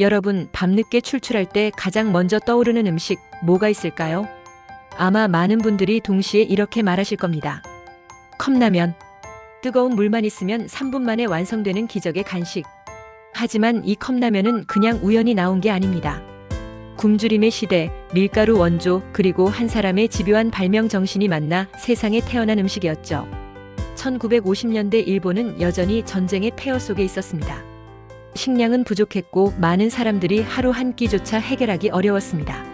여러분, 밤늦게 출출할 때 가장 먼저 떠오르는 음식 뭐가 있을까요? 아마 많은 분들이 동시에 이렇게 말하실 겁니다. 컵라면. 뜨거운 물만 있으면 3분 만에 완성되는 기적의 간식. 하지만 이 컵라면은 그냥 우연히 나온 게 아닙니다. 굶주림의 시대, 밀가루 원조, 그리고 한 사람의 집요한 발명 정신이 만나 세상에 태어난 음식이었죠. 1950년대 일본은 여전히 전쟁의 폐허 속에 있었습니다. 식량은 부족했고 많은 사람들이 하루 한 끼조차 해결하기 어려웠습니다.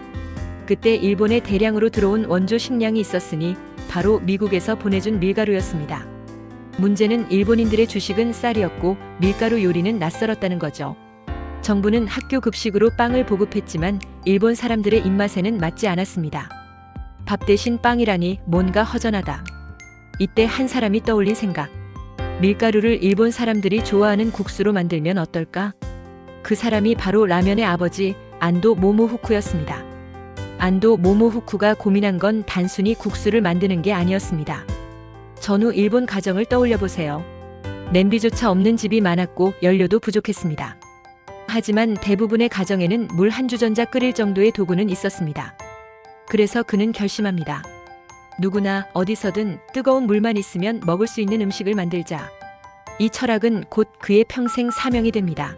그때 일본에 대량으로 들어온 원조 식량이 있었으니 바로 미국에서 보내준 밀가루였습니다. 문제는 일본인들의 주식은 쌀이었고 밀가루 요리는 낯설었다는 거죠. 정부는 학교 급식으로 빵을 보급했지만 일본 사람들의 입맛에는 맞지 않았습니다. 밥 대신 빵이라니 뭔가 허전하다. 이때 한 사람이 떠올린 생각. 밀가루를 일본 사람들이 좋아하는 국수로 만들면 어떨까? 그 사람이 바로 라면의 아버지 안도 모모후쿠였습니다. 안도 모모후쿠가 고민한 건 단순히 국수를 만드는 게 아니었습니다. 전후 일본 가정을 떠올려 보세요. 냄비조차 없는 집이 많았고 연료도 부족했습니다. 하지만 대부분의 가정에는 물 한 주전자 끓일 정도의 도구는 있었습니다. 그래서 그는 결심합니다. 누구나 어디서든 뜨거운 물만 있으면 먹을 수 있는 음식을 만들자. 이 철학은 곧 그의 평생 사명이 됩니다.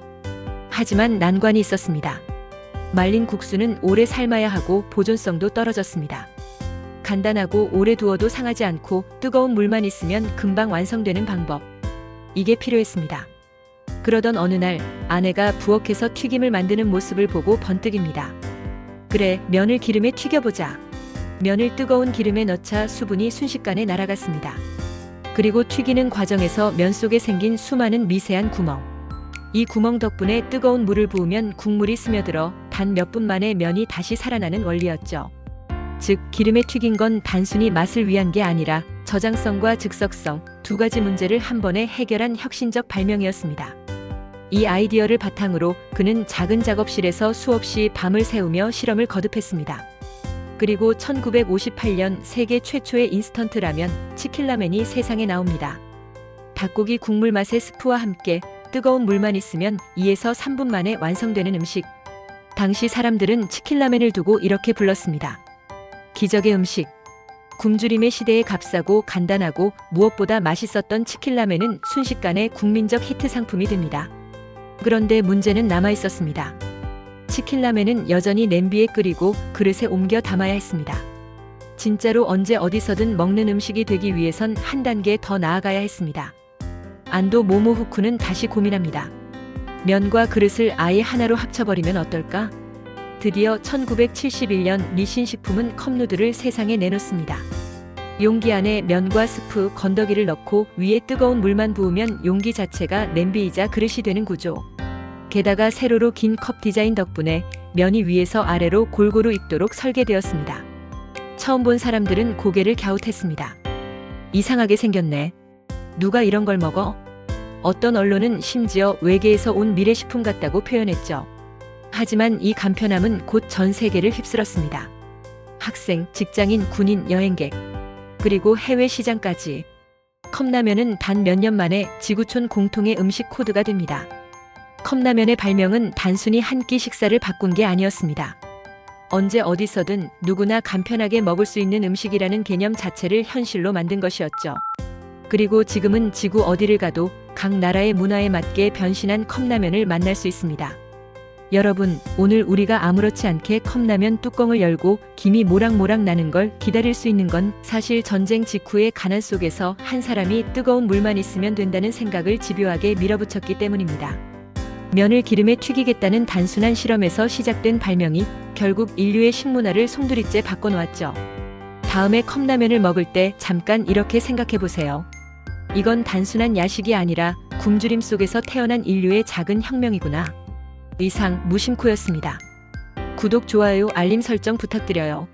하지만 난관이 있었습니다. 말린 국수는 오래 삶아야 하고 보존성도 떨어졌습니다. 간단하고 오래 두어도 상하지 않고 뜨거운 물만 있으면 금방 완성되는 방법. 이게 필요했습니다. 그러던 어느 날 아내가 부엌에서 튀김을 만드는 모습을 보고 번뜩입니다. 그래, 면을 기름에 튀겨보자. 면을 뜨거운 기름에 넣자 수분이 순식간에 날아갔습니다. 그리고 튀기는 과정에서 면 속에 생긴 수많은 미세한 구멍. 이 구멍 덕분에 뜨거운 물을 부으면 국물이 스며들어 단 몇 분 만에 면이 다시 살아나는 원리였죠. 즉, 기름에 튀긴 건 단순히 맛을 위한 게 아니라 저장성과 즉석성 두 가지 문제를 한 번에 해결한 혁신적 발명이었습니다. 이 아이디어를 바탕으로 그는 작은 작업실에서 수없이 밤을 새우며 실험을 거듭했습니다. 그리고 1958년 세계 최초의 인스턴트 라면 치킨라멘이 세상에 나옵니다. 닭고기 국물 맛의 스프와 함께 뜨거운 물만 있으면 2에서 3분 만에 완성되는 음식. 당시 사람들은 치킨라멘을 두고 이렇게 불렀습니다. 기적의 음식. 굶주림의 시대에 값싸고 간단하고 무엇보다 맛있었던 치킨라멘은 순식간에 국민적 히트 상품이 됩니다. 그런데 문제는 남아 있었습니다. 치킨라멘은 여전히 냄비에 끓이고 그릇에 옮겨 담아야 했습니다. 진짜로 언제 어디서든 먹는 음식이 되기 위해선 한 단계 더 나아가야 했습니다. 안도 모모후쿠는 다시 고민합니다. 면과 그릇을 아예 하나로 합쳐버리면 어떨까? 드디어 1971년 리신 식품은 컵누들을 세상에 내놓습니다. 용기 안에 면과 스프, 건더기를 넣고 위에 뜨거운 물만 부으면 용기 자체가 냄비이자 그릇이 되는 구조. 게다가 세로로 긴 컵 디자인 덕분에 면이 위에서 아래로 골고루 익도록 설계되었습니다. 처음 본 사람들은 고개를 갸웃했습니다. 이상하게 생겼네. 누가 이런 걸 먹어? 어떤 언론은 심지어 외계에서 온 미래식품 같다고 표현했죠. 하지만 이 간편함은 곧 전 세계를 휩쓸었습니다. 학생, 직장인, 군인, 여행객, 그리고 해외 시장까지. 컵라면은 단 몇 년 만에 지구촌 공통의 음식 코드가 됩니다. 컵라면의 발명은 단순히 한 끼 식사를 바꾼 게 아니었습니다. 언제 어디서든 누구나 간편하게 먹을 수 있는 음식이라는 개념 자체를 현실로 만든 것이었죠. 그리고 지금은 지구 어디를 가도 각 나라의 문화에 맞게 변신한 컵라면을 만날 수 있습니다. 여러분, 오늘 우리가 아무렇지 않게 컵라면 뚜껑을 열고 김이 모락모락 나는 걸 기다릴 수 있는 건 사실 전쟁 직후의 가난 속에서 한 사람이 뜨거운 물만 있으면 된다는 생각을 집요하게 밀어붙였기 때문입니다. 면을 기름에 튀기겠다는 단순한 실험에서 시작된 발명이 결국 인류의 식문화를 송두리째 바꿔놓았죠. 다음에 컵라면을 먹을 때 잠깐 이렇게 생각해 보세요. 이건 단순한 야식이 아니라 굶주림 속에서 태어난 인류의 작은 혁명이구나. 이상 무심코였습니다. 구독, 좋아요, 알림 설정 부탁드려요.